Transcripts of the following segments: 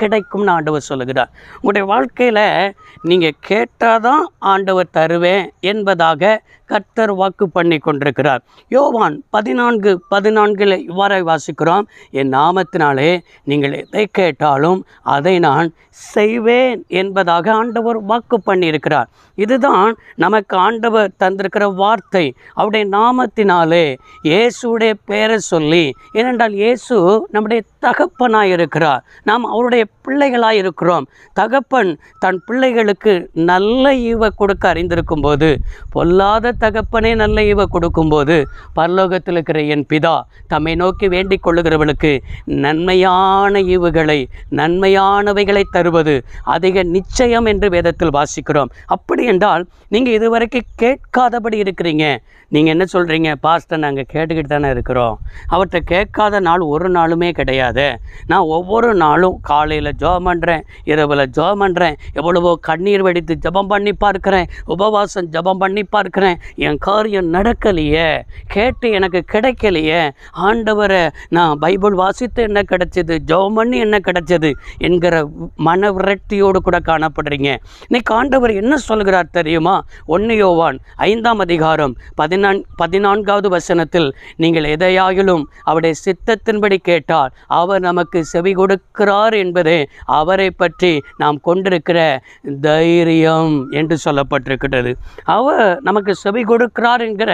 கிடைக்கும்னு ஆண்டவர் சொல்லுகிறார். உங்களுடைய வாழ்க்கையில் நீங்கள் கேட்டால் தான் ஆண்டவர் தருவேன் என்பதாக கர்த்தர் வாக்கு பண்ணி கொண்டிருக்கிறார். யோவான் பதினான்கு பதினான்கில் இவ்வாறாய் வாசிக்கிறோம். என் நாமத்தினாலே நீங்கள் எதை கேட்டாலும் அதை நான் செய்வேன் என்பதாக ஆண்டவர் வாக்கு பண்ணியிருக்கிறார். இதுதான் நமக்கு ஆண்டவர் தந்திருக்கிற வார்த்தை. அவருடைய நாமத்தினாலே இயேசுடைய பெயரை சொல்லி ஏனென்றால் இயேசு நம்முடைய தகப்பனாய் இருக்கிறார் நாம் அவருடைய பிள்ளைகளாக இருக்கிறோம் தகப்பன் தன் பிள்ளைகளுக்கு நல்ல ஈவை கொடுக்க அறிந்திருக்கும் போது பொல்லாத தகப்பனே நல்ல ஈவை கொடுக்கும்போது பரலோகத்தில் இருக்கிற என் பிதா தம்மை நோக்கி வேண்டிக் கொள்ளுகிறவளுக்கு நன்மையான ஈவுகளை நன்மையானவைகளை தருவது அதிக நிச்சயம் என்று வேதத்தில் வாசிக்கிறோம். அப்படி என்றால் நீங்கள் இதுவரைக்கும் கேட்காதபடி இருக்கிறீங்க. நீங்கள் என்ன சொல்கிறீங்க பாஸ்டர் நாங்கள் கேட்டுக்கிட்டு தானே இருக்கிறோம். அவற்றை கேட்காத நாள் ஒரு நாளுமே கிடையாது. நான் ஒவ்வொரு நாளும் காலையில் ஜெபம் பண்ணுறேன் இரவில் ஜெபம் பண்ணுறேன் எவ்வளவோ கண்ணீர் வெடித்து ஜெபம் பண்ணி பார்க்கிறேன் உபவாசம் ஜெபம் பண்ணி பார்க்குறேன். என் காரியம் நடக்கலையே கேட்டு எனக்கு கிடைக்கலையே. ஆண்டவரை நான் பைபிள் வாசித்து என்ன கிடைச்சது ஜெபம் பண்ணி என்ன கிடைச்சது என்கிற மன விரட்டியோடு கூட காணப்படுறீங்க. இன்னைக்கு ஆண்டவர் என்ன சொல்கிறார் தெரியுமா? ஒன்று யோவான் ஐந்தாம் அதிகாரம் பதினான் பதினான்காவது வசனத்தில் நீங்கள் எதையாகிலும் அவருடைய சித்தத்தின்படி கேட்டால் அவர் நமக்கு செவி கொடுக்கிறார் என்பது அவரை பற்றி நாம் கொண்டிருக்கிற தைரியம் என்று சொல்லப்பட்டிருக்கிறது அவர் நமக்கு செவி கொடுக்கிறார் என்கிற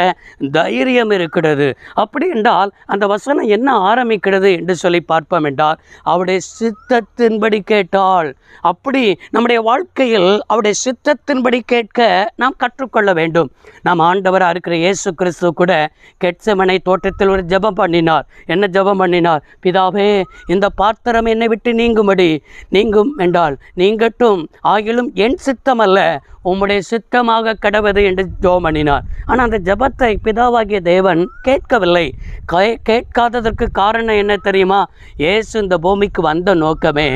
தைரியம் இருக்கிறது. அப்படி என்றால் அந்த வசனம் என்ன ஆரம்பிக்கிறது என்று சொல்லி பார்ப்போம் என்றால் அவருடைய சித்தத்தின்படி கேட்டால். அப்படி நம்முடைய வாழ்க்கையில் அவருடைய சித்தத்தின்படி கேட்க நாம் கற்றுக்கொள்ள வேண்டும். நாம் ஆண்டவராக இருக்கிற இயேசு கிறிஸ்து கூட கெட்சமனை தோட்டத்தில் ஒரு ஜெபம் பண்ணினார். என்ன ஜெபம் பண்ணினார்? பிதாவே இந்த பாத்திரம் என்னை விட்டு நீங்கும்படி நீங்கும் என்றால் நீங்கட்டும் ஆகிலும் என் சித்தம் அல்ல உம்முடைய சித்தமாக கடவது என்று ஜெபம் பண்ணினார் ஆனால் அந்த ஜெபத்தை பிதாவாகிய தேவன் கேட்கவில்லை. கே கேட்காததற்கு காரணம் என்ன தெரியுமா? இயேசு இந்த பூமிக்கு வந்த நோக்கமே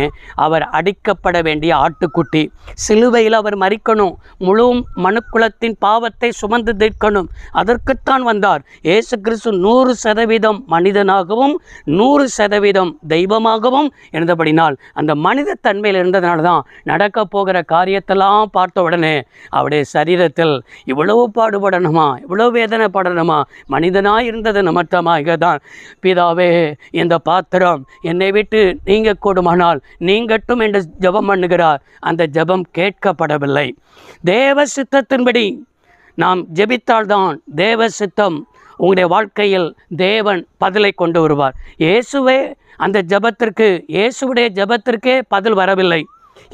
அவர் அடிக்கப்பட வேண்டிய ஆட்டுக்குட்டி. சிலுவையில் அவர் மறிக்கணும். முழு மனுக்குலத்தின் பாவத்தை சுமந்து தீர்க்கணும். அதற்குத்தான் வந்தார். இயேசு கிறிஸ்து நூறு சதவீதம் மனிதனாகவும் நூறு சதவீதம் தெய்வமாகவும் இருந்தபடினால் அந்த மனித தன்மையில் இருந்ததுனால தான் நடக்க போகிற காரியத்தெல்லாம் பார்த்த உடனே அவருடைய சரீரத்தில் இவ்வளவு பாடுபடணுமா இவ்வளவு வேதனைப்படணுமா மனிதனாக இருந்தது நிமித்தமாக தான் பிதாவே இந்த பாத்திரம் என்னை விட்டு நீங்க கூடுமானால் நீங்கட்டும் என்று ஜெபம் பண்ணுகிறார். அந்த ஜெபம் கேட்கப்படவில்லை. தேவ சித்தத்தின்படி நாம் ஜெபித்தால்தான் தேவ சித்தம் உங்களுடைய வாழ்க்கையில் தேவன் பதிலை கொண்டு வருவார். இயேசுவே அந்த ஜெபத்திற்கு இயேசுடைய ஜெபத்திற்கே பதில் வரவில்லை.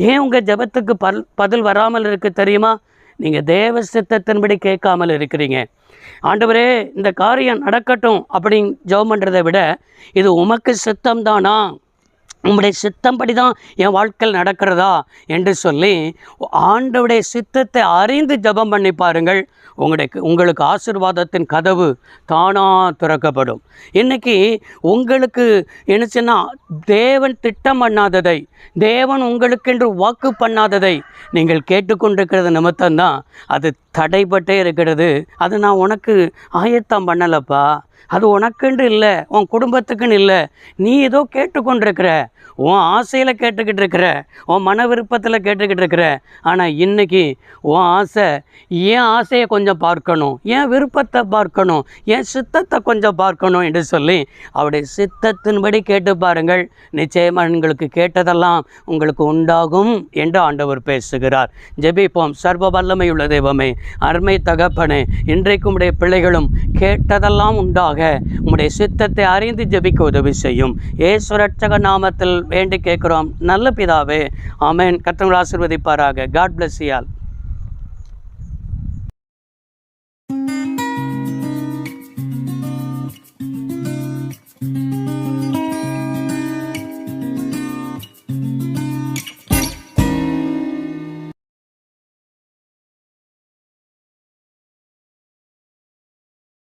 ஏன் உங்கள் ஜெபத்துக்கு பல் பதில் வராமல் இருக்கு தெரியுமா? நீங்கள் தேவ சித்தத்தின்படி கேட்காமல் இருக்கிறீங்க. ஆண்டவரே இந்த காரியம் நடக்கட்டும் அப்படின்னு ஜெபம் பண்ணுறதை விட இது உமக்கு சித்தம் தானா உம்முடைய சித்தம்படி தான் என் வாழ்க்கையில் நடக்கிறதா என்று சொல்லி ஆண்டவுடைய சித்தத்தை அறிந்து ஜெபம் பண்ணி பாருங்கள். உங்களுடைய உங்களுக்கு ஆசிர்வாதத்தின் கதவு தானாக திறக்கப்படும். இன்றைக்கி உங்களுக்கு என்னச்சுன்னா தேவன் திட்டம் பண்ணாததை தேவன் உங்களுக்கென்று வாக்கு பண்ணாததை நீங்கள் கேட்டுக்கொண்டிருக்கிறது நிமித்தம்தான் அது தடைப்பட்டே இருக்கிறது. அது நான் உனக்கு ஆயத்தம் பண்ணலப்பா. அது உனக்குன்னு இல்லை உன் குடும்பத்துக்குன்னு இல்லை. நீ ஏதோ கேட்டுக்கொண்டிருக்கிற. உன் ஆசையில் கேட்டுக்கிட்டு இருக்கிற. உன் மன விருப்பத்தில் கேட்டுக்கிட்டு இருக்கிற. ஆனால் இன்னைக்கு உன் ஆசை என் ஆசையை கொஞ்சம் பார்க்கணும். என் விருப்பத்தை பார்க்கணும். என் சித்தத்தை கொஞ்சம் பார்க்கணும் என்று சொல்லி அவருடைய சித்தத்தின்படி கேட்டு பாருங்கள். நிச்சயமாக உங்களுக்கு கேட்டதெல்லாம் உங்களுக்கு உண்டாகும் என்று ஆண்டவர் பேசுகிறார். ஜெபிப்போம். சர்வ வல்லமையுள்ள தெய்வமே அருமை தகப்பனே இன்றைக்கு உடைய பிள்ளைகளும் கேட்டதெல்லாம் உண்டாக உம்முடைய சித்தத்தை அறிந்து ஜபிக்க உதவி செய்யும். ஏசுரட்சக நாமத்தில் வேண்டி கேட்கிறோம். நல்ல பிதாவே ஆமேன். கர்த்தர்கள் ஆசிர்வதிப்பாராக. காட் பிளஸ் யால்